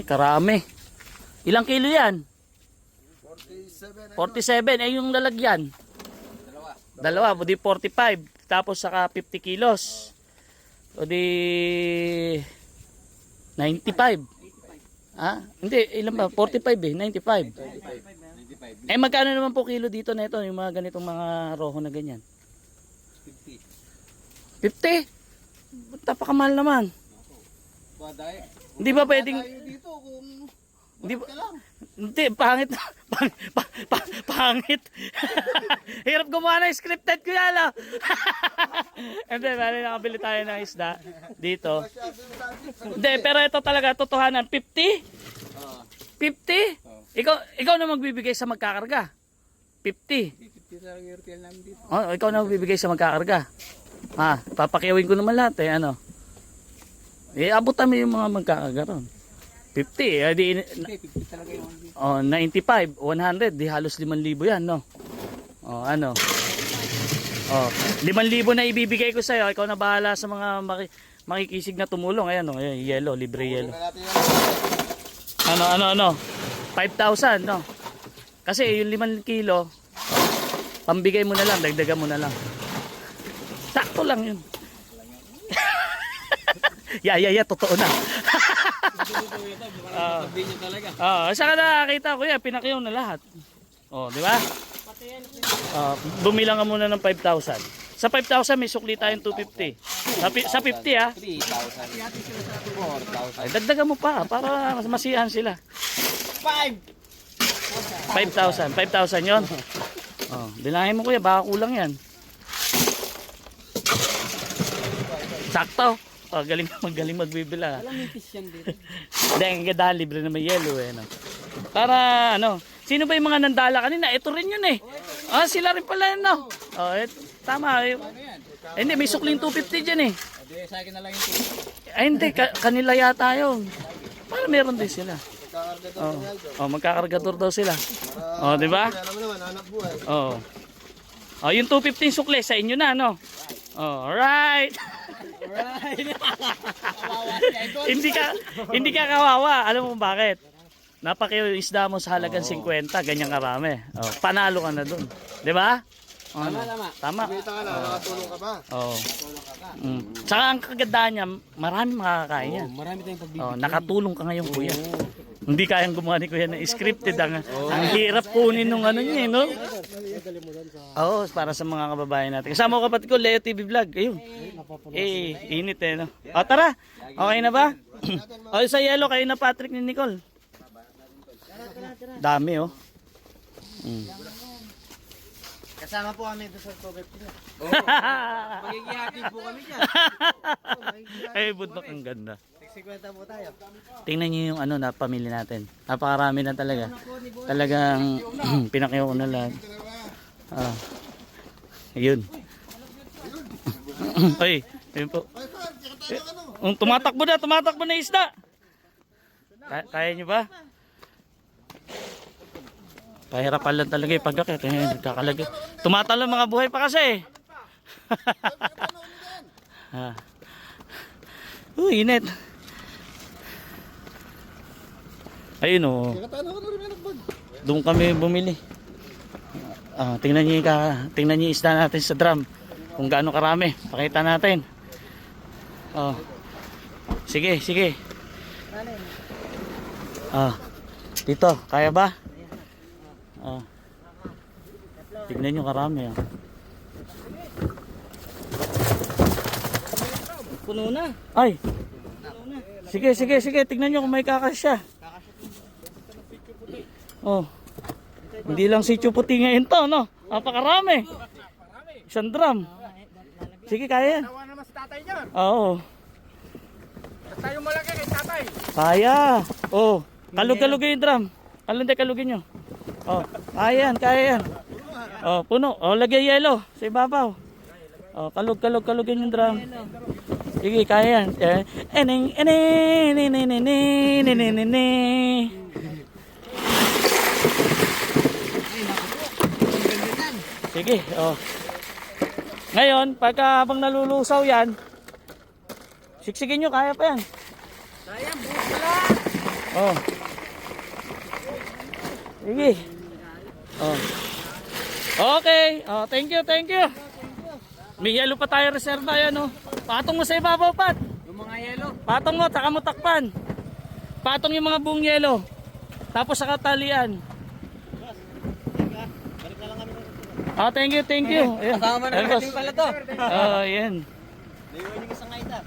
Ay, karami. Ilang kilo yan? 47. 47. Eh, yung lalagyan? Dalawa. Dalawa, o di 45. Tapos saka 50 kilos. O di 95. Ah, hindi, ilan ba? 45 eh, 95. 95. Eh magkano naman po kilo dito na ito, yung mga ganitong mga roho na ganyan? 50. 50. Ba't napakamahal naman? Baday. Hindi ba pwedeng Tayo dito kung Hindi ba-. Hindi, pangit. Pang, pa, pa, pangit. Hirap gumawa ng scripted ko yan, ah. Hindi, bali nakabili tayo ng isda dito. Hindi, pero ito talaga, totohanan. 50? Ah, 50? Oh. Ikaw, ikaw na magbibigay sa magkakarga. 50. 50 talaga yung namin dito. Oh, ikaw na magbibigay sa magkakarga. Ha, papakiawin ko naman lahat eh, ano. Eh, abutan mo yung mga magkakarga ron. 50, eh, di, Hindi, 50 talaga yung. Oh, 95, 100, di halos 5,000 yan, no? Oh, ano? Oh, 5,000 na ibibigay ko sa iyo. Ikaw na bahala sa mga maki, makikisig na tumulong. Ayan, oh, ayan, yellow, libre yellow. Ano, ano, ano? 5,000, no? Kasi yung 5 kilo, pambigay mo na lang, dagdagan mo na lang. Sakto lang yun. yeah, yeah, yeah, totoo na. Ah. Oo, oh, saka nakakita ko yan, pinakyaw na lahat. Oh, di ba? Oh, bumilang ka muna ng 5,000. Sa 5,000 may sukli tayong 250. Sa, pi- sa 50 ah. 3,000. 4,000. Ay, dagdagan mo pa para mas masiyahan sila. 5! 5,000. 5,000 yon. Oh, bilangin mo kuya, baka kulang yan. Sakto. Oh, galing magaling magbibila. Alam nitis yan dito. Hindi, ang ganda, libre na may yellow eh. No? Para ano, sino ba yung mga nandala kanina? Ito rin yun eh. Ah, sila rin pala yun no. Oh, et, tama. Eh, Ano? Eh, hindi, may sukling 250 dyan eh. Adi, sa akin na lang yung. Ay, hindi, ka- kanila yata yun. Para meron din sila. Oh, oh magkakargador daw sila. Oh, di ba? Alam mo naman, anak buhay. Oh. Oh, yung 215 sukle sa inyo na, no? Oh, alright. Hindi ka hindi ka kawawa. Alam mo bakit? Napaki yung isda mo sa halagang 50, ganyan karami. Oh, panalo ka na dun. 'Di ba? Oh, ano? tama. Tama. Kumita ka na, nakatulong ka pa. Oh. Tulong ka pa. Mm. Tsaka ang kagandahan niya, marami makakain yan. marami tayong pagbibigyan. Oh, nakatulong ka ngayon, kuya. Hindi kayang gumawa ni kuya ng scripted. Ang, ang hirap kunin nung ano niya, eh, no? Oo, para sa mga kababayan natin. Kasama ko kapatid ko, Leo TV Vlog. Ayun. Eh, init eh, no? O, tara. Okay na ba? o, sa yellow, kayo na Patrick ni Nicole. Dami, oh. Mm. Kasama po kami doon sa cover nila. Magigihati po kami dyan. Ay, budok ang ganda. 50 po tayo. Tingnan niyo yung ano na pamilya natin. Napakarami na talaga. Talagang pinakyaw ko na lahat. Ah. Ayun. Ay, ayun po. Um, tumatakbo na, tumatakbo na isda. Kaya, kaya niyo ba? Pahirapan lang talaga yung pagkakit. Eh, kakalagay. Tumatalo mga buhay pa kasi. ah. Uy, init. Ayun oh. Rin nagbag. Doon kami bumili. Ah, tingnan niyo ka, tingnan niyo isda natin sa drum. Kung gaano karami, pakita natin. Oh. Sige, sige. Ah. Dito, kaya ba? Ah. Tingnan niyo karami ah. Puno na. Ay. Sige, sige, sige. Tignan nyo kung may kakasya. Oh. Hindi lang si Chuputi ngayon to, no? Napakarami. Isang drum. Sige, kaya yan. Tawa naman si tatay niyan. Oo. Tayo malaki kay tatay. Kaya. Oh. Kalug-kalugin yung drum. Kalug hindi, kalugin nyo. Oh. Kaya yan, kaya yan. Oh, puno. Oh, lagay yellow sa ibabaw. Oh, kalug, kalug, kalugin yung drum. Sige, kaya yan. Eh, Eneng, eneng, eneng, eneng, eneng, eneng, eneng. Sige, oh. Ngayon, pagka habang nalulusaw yan, siksigin nyo, kaya pa yan. Sayang, buhok na lang. Oh. Sige. Oh. Okay. Oh, thank you, thank you. May yellow pa tayo reserva yan, oh. Patong mo sa ibabaw, Pat. Yung mga yelo. Patong mo, saka mo takpan. Patong yung mga buong yelo. Tapos saka talian. Ah, thank you, thank you. Ayan. Kasama na natin pala to. Oh, ayan. Naiwan yung isang ngaita.